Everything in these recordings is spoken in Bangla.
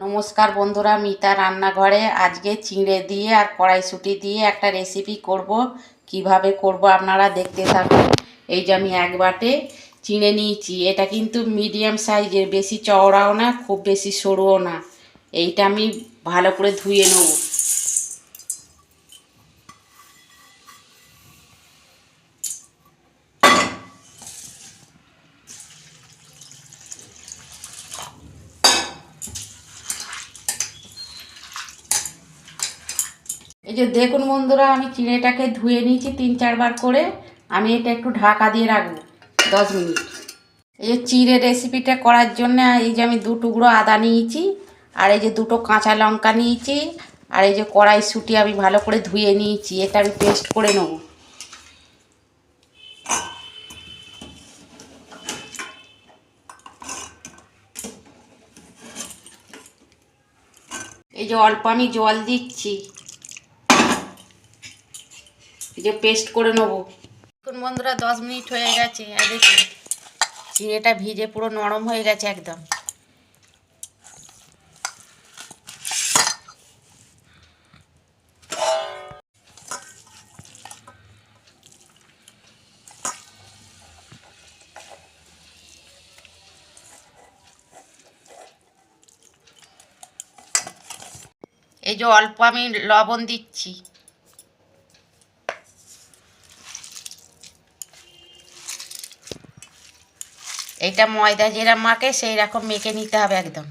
নমস্কার বন্ধুরা, মিতা রান্নাঘরে। আজকে চিঁড়ে দিয়ে আর কড়াইশুটি দিয়ে একটা রেসিপি করব। কীভাবে করব আপনারা দেখতে থাকুন। এই যে আমি এক বাটে চিঁড়ে নিয়েছি। এটা কিন্তু মিডিয়াম সাইজের বেশি চওড়াও না, খুব বেশি সরুও না। এইটা আমি ভালো করে ধুয়ে নেব। এই যে দেখুন বন্ধুরা, আমি চিড়েটাকে ধুয়ে নিয়েছি তিন চারবার করে। আমি এটা একটু ঢাকা দিয়ে রাখব, দশ মিনিট। এই যে চিড়ে রেসিপিটা করার জন্য এই যে আমি দু টুকরো আদা নিয়েছি, আর এই যে দুটো কাঁচা লঙ্কা নিয়েছি, আর এই যে কড়াইশুঁটি আমি ভালো করে ধুয়ে নিয়েছি, এটা আমি পেস্ট করে নেব। এই যে অল্প আমি জল দিচ্ছি। যে পেস্ট করে নেব। এখন বন্ধুরা, দশ মিনিট হয়ে গেছে, আর দেখুন চিড়েটা ভিজে পুরো নরম হয়ে গেছে একদম। এই যে অল্প আমি লবণ দিচ্ছি। এইটা ময়দা যেরকম মাখে সেই রকম মেখে নিতে হবে একদম।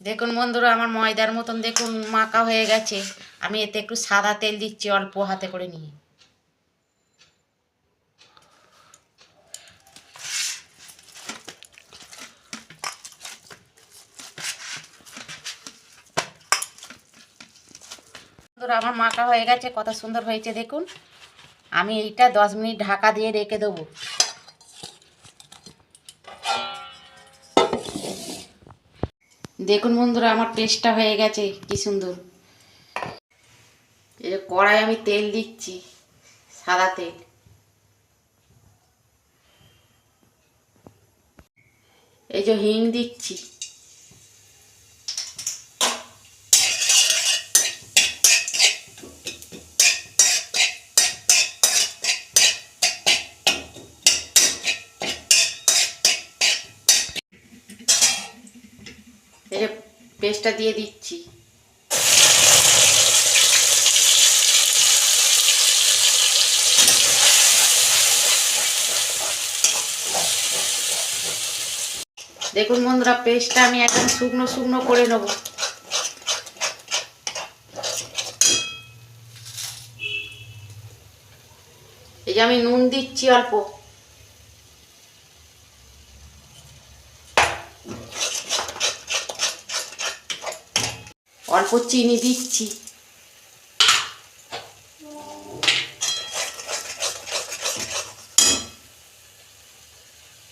দেখুন বন্ধুরা, আমার ময়দার মতন দেখুন মাখা হয়ে গেছে। আমি এতে একটু সাদা তেল দিচ্ছি অল্প হাতে করে নিয়ে। বন্ধুরা আমার মাখা হয়ে গেছে কত সুন্দর হয়েছে, দেখুন। আমি এইটা দশ মিনিট ঢাকা দিয়ে রেখে দেবো। দেখুন বন্ধুরা, আমার পেস্টটা হয়ে গেছে, কি সুন্দর। এই যে কড়াই আমি তেল দিচ্ছি, সাদা তেল। এই যে হিং দিচ্ছি এই যে পেস্টটা দিয়ে দিচ্ছি। দেখুন বন্ধুরা, পেস্টটা আমি একদম শুকনো শুকনো করে নেব। এই যে আমি নুন দিচ্ছি অল্প। অল্প চিনি দিচ্ছি।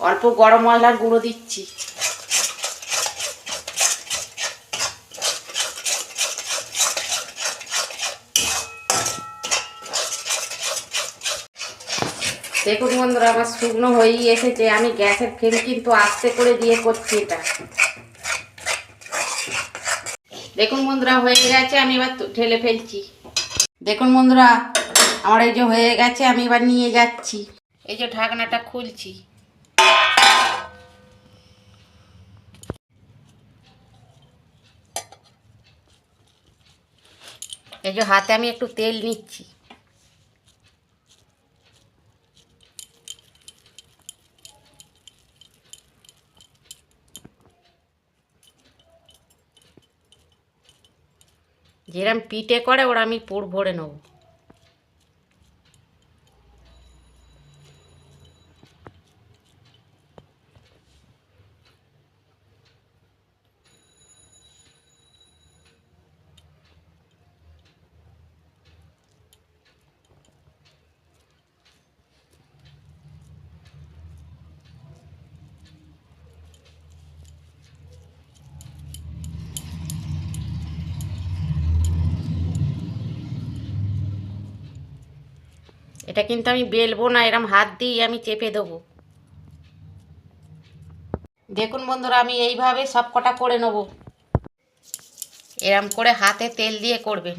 অল্প গরম মশলার গুঁড়ো দিচ্ছি। দেখুন বন্ধুরা, আমার শুকনো হয়েই এসেছে। আমি গ্যাসের ফ্লেম কিন্তু আস্তে করে দিয়ে করছি এটা। দেখুন বন্ধুরা, হয়ে গেছে, আমি এবার ঠেলে ফেলছি। দেখুন বন্ধুরা, আমার এই যে হয়ে গেছে, আমি এবার নিয়ে যাচ্ছি। এই যে ঢাকনাটা খুলছি। এই যে হাতে আমি একটু তেল নিচ্ছি। যেরম পিঠে করে ওরা আমি পুর ভরে নেব। এটা কিন্তু আমি বেলবো না, এরম হাত দিয়ে আমি চেপে দেবো। দেখুন বন্ধুরা, আমি এইভাবে সব কটা করে নেব। এরম করে হাতে তেল দিয়ে করবেন।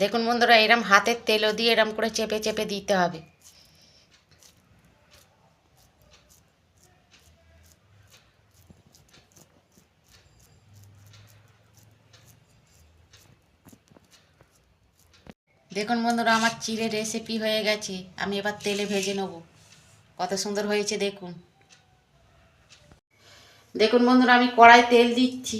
দেখুন বন্ধুরা, এরম হাতের তেলও দিয়ে এরম করে চেপে চেপে দিতে হবে। দেখুন বন্ধুরা, আমার চিড়ে রেসিপি হয়ে গেছে। আমি এবার তেলে ভেজে নেব। কত সুন্দর হয়েছে দেখুন। দেখুন বন্ধুরা, আমি কড়াই তেল দিচ্ছি।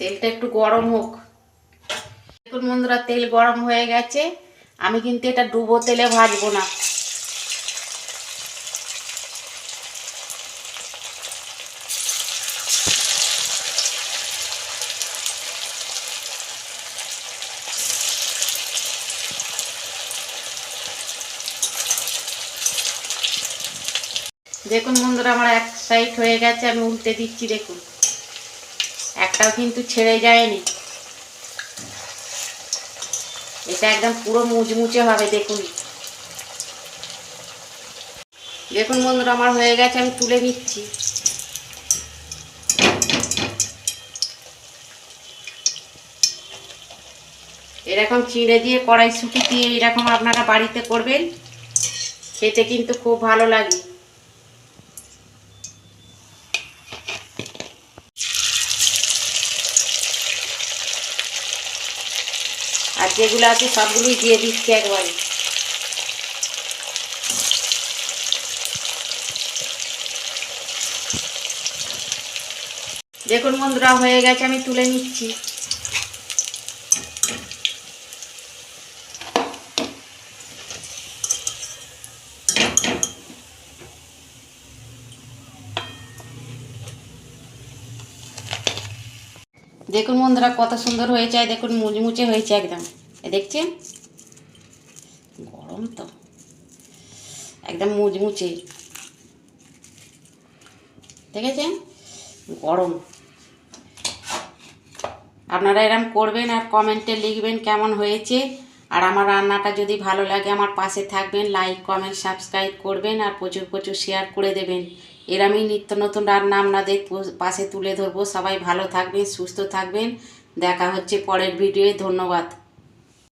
তেলটা একটু গরম হোক। দেখুন বন্ধুরা, তেল গরম হয়ে গেছে। আমি কিন্তু এটা ডুবো তেলে ভাজবো না। দেখুন বন্ধুরা, আমার এক সাইড হয়ে গেছে। আমি উল্টে দিচ্ছি, দেখুন। একটাও কিন্তু ছেড়ে যায়নি। এটা একদম পুরো মুচমুচে হবে, দেখুন। দেখুন বন্ধুরা, আমার হয়ে গেছে, আমি তুলে নিচ্ছি। এরকম চিড়ে দিয়ে কড়াইশুটি দিয়ে এরকম আপনারা বাড়িতে করবেন, খেতে কিন্তু খুব ভালো লাগে। আর যেগুলো আছে সবগুলোই দিয়ে দিচ্ছি একবারে। দেখুন বন্ধুরা হয়ে গেছে আমি তুলে নিচ্ছি। দেখুন বন্ধুরা, কত সুন্দর হয়েছে দেখুন মুচমুচে হয়েছে একদম। এ দেখছেন? গরম তো। একদম মুচমুচে। দেখেছেন? গরম। আপনারা এরম করবেন আর কমেন্টে লিখবেন কেমন হয়েছে। আর আমার রান্নাটা যদি ভালো লাগে, আমার পাশে থাকবেন, লাইক, কমেন্ট, সাবস্ক্রাইব করবেন আর প্রচুর প্রচুর শেয়ার করে দেবেন। এরমই নিত্য নতুন রান্না আপনাদের পাশে তুলে ধরবো। সবাই ভালো থাকবেন, সুস্থ থাকবেন। দেখা হচ্ছে পরের ভিডিওয়ে ধন্যবাদ।